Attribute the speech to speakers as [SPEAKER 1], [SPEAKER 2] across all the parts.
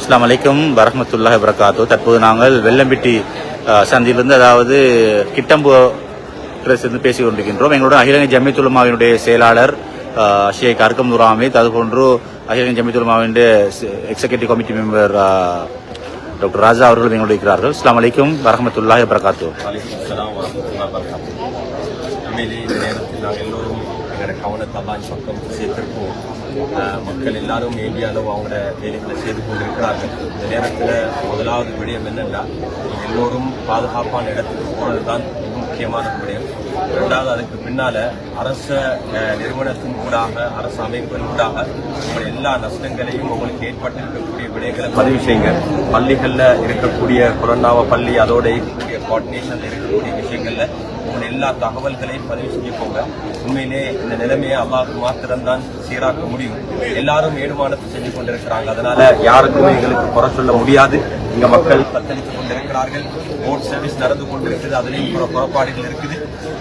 [SPEAKER 1] இஸ்லாம் அலைக்கும் வரமத்துல்லாஹ் வரகாத்து தற்போது நாங்கள் வெள்ளம்பிட்டி சந்தியிலிருந்து அதாவது கிட்டம்பு இருந்து பேசிக் கொண்டிருக்கின்றோம். எங்களுடன் அகிலங்கை ஜமித்துலமாவினுடைய செயலாளர் ஷேக் அர்க்கம் நூர் அமீத் அதுபோன்று அகிலங்கை ஜமித்துலமாவினுடைய executive committee member doctor Raja அவர்களும் எங்களோடு இருக்கிறார்கள். இஸ்லாம் அலைக்கும் வரமத்துல்லாஹ் வரகாத்து
[SPEAKER 2] உண்மையிலே இந்த நேரத்தில் நாங்கள் எல்லோரும் எங்களோட கவனத்தெல்லாம் அல்லாஹ் பக்கம் மக்கள் எல்லாரும் ஏரியாலும் அவங்களோட வேலைகளை செய்து கொண்டிருக்கிறார்கள். இந்த நேரத்தில் முதலாவது விடயம் என்னென்னா எல்லோரும் பாதுகாப்பான இடத்துக்கு போனது தான் மிக முக்கியமான விடயம். ரெண்டாவது அதுக்கு பின்னால் அரச நிறுவனத்தின் ஊடாக அரசு அமைப்பின் ஊடாக உங்களுடைய எல்லா நஷ்டங்களையும் உங்களுக்கு ஏற்பட்டிருக்கக்கூடிய விடயங்களை பதிவு செய்யுங்க. பள்ளிகளில் இருக்கக்கூடிய கொரோனாவை பள்ளி அதோட இருக்கக்கூடிய கோஆர்டினேஷனில் இருக்கக்கூடிய விஷயங்களில் உங்கள் எல்லா தகவல்களையும் பதிவு செஞ்சுக்கோங்க உண்மையிலே இந்த நிலைமையை அல்லாஹ்க்கு மாத்திரம்தான் சீராக்க முடியும். எல்லாரும் ஏடுமானத்தை செஞ்சு கொண்டிருக்கிறாங்க. அதனால யாருக்குமே எங்களுக்கு குறை சொல்ல முடியாது. இங்க மக்கள் தத்தளித்துக் கொண்டிருக்கிறார்கள். போட் சர்வீஸ் நடந்து கொண்டிருக்குது. அதுலேயும் புற புறப்பாடுகள் இருக்குது.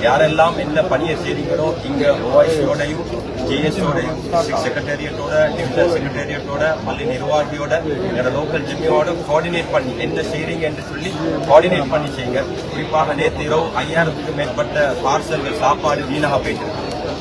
[SPEAKER 2] யாரெல்லாம் என்ன பணியை செய்றீங்களோ இங்க ஓஐசியோடையும் ஜிஎஸ்ஓடையும் செக்ரட்டேரியட்டோட டிவிஷனல் செக்ரட்டேரியட்டோட பள்ளி நிர்வாகியோட எங்களோட லோக்கல் ஜிம்மியோட கோஆர்டினேட் பண்ணி என்ன செய்றீங்க என்று சொல்லி கோஆர்டினேட் பண்ணி செய்யுங்க. குறிப்பாக நேற்று இரவு ஐயாயிரத்துக்கும் மேற்பட்ட பார்சல்கள் சாப்பாடு வீணாக போயிட்டு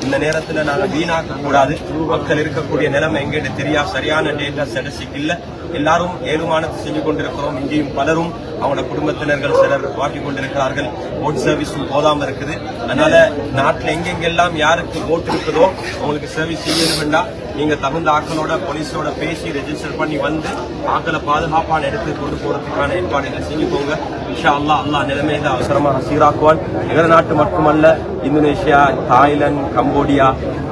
[SPEAKER 2] இந்த நேரத்துல நாங்க வீணாக்க கூடாது மக்கள் இருக்கக்கூடிய நிலைமை எங்கிட்ட தெரியா? சரியான டேட்டா ஸ்டாட்டிஸ்டிக் இல்ல. எல்லாரும் ஏழுமானத்தை செஞ்சு கொண்டிருக்கிறோம். இங்கேயும் பலரும் அவங்களோட குடும்பத்தினர்கள் சிலர் வாட்டி கொண்டிருக்கிறார்கள். போட் சர்வீஸும் போதாம இருக்குது. அதனால நாட்டுல எங்கெங்கெல்லாம் யாருக்கு போட் இருக்குதோ அவங்களுக்கு சர்வீஸ் செய்யணும் வேண்டாம் நீங்க தகுந்த ஆக்களோட போலீஸோட பேசி ரெஜிஸ்டர் பண்ணி வந்து ஆக்களை பாதுகாப்பான இடத்துக்கு கொண்டு போறதுக்கான ஏற்பாடுகளை செஞ்சுக்கோங்க. இன்ஷா அல்லாஹ் அல்லா நிலைமையை தான் அவசரமாக சீராக்குவான். எங்க நாட்டு மட்டுமல்ல இந்தோனேஷியா தாய்லாந்து கம்போடியா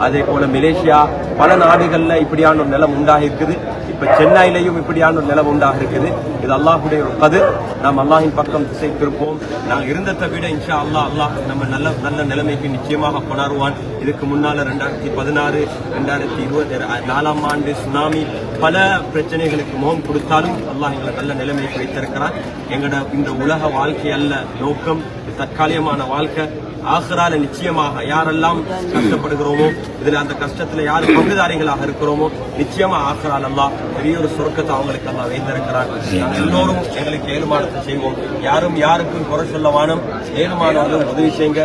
[SPEAKER 2] அதே போல மலேசியா பல நாடுகளில் இப்படியான ஒரு நிலம் உண்டாகி இருக்குது. இப்போ சென்னையிலையும் இப்படியான ஒரு நிலவு உண்டாக இருக்குது. இது அல்லாஹுடைய ஒரு கதிர். நாம் அல்லாஹின் பக்கம் திசை திருப்போம். நாங்கள் இருந்ததை விட இன்ஷா அல்லா அல்லாஹ் நம்ம நல்ல நல்ல நிலைமைக்கு நிச்சயமாக கொண்டாடுவான் இதுக்கு முன்னால ரெண்டாயிரத்தி பதினாறு ரெண்டாயிரத்தி இருபத்தி நாலாம் ஆண்டு சுனாமி பல பிரச்சனைகளுக்கு முகம் கொடுத்தாலும் அல்லாஹ் எங்களை நல்ல நிலைமைக்கு வைத்திருக்கிறான் எங்களோட இந்த உலக வாழ்க்கை அல்ல நோக்கம் தற்காலிகமான வாழ்க்கை. ஆஹ்ரால நிச்சயமாக யாரெல்லாம் கஷ்டப்படுகிறோமோ இதுல அந்த கஷ்டத்துல யார் பங்குதாரிகளாக இருக்கிறோமோ நிச்சயமா ஆஹ்ரால் அல்லா பெரிய ஒரு சுருக்கத்தை அவங்களுக்கு அல்லா வைத்திருக்கிறார் எல்லோரும் எங்களுக்கு ஏழுமானத்தை செய்வோம். யாரும் யாருக்கும் குறை சொல்ல வானம் ஏழுமானவர்கள் உதவி செய்யுங்க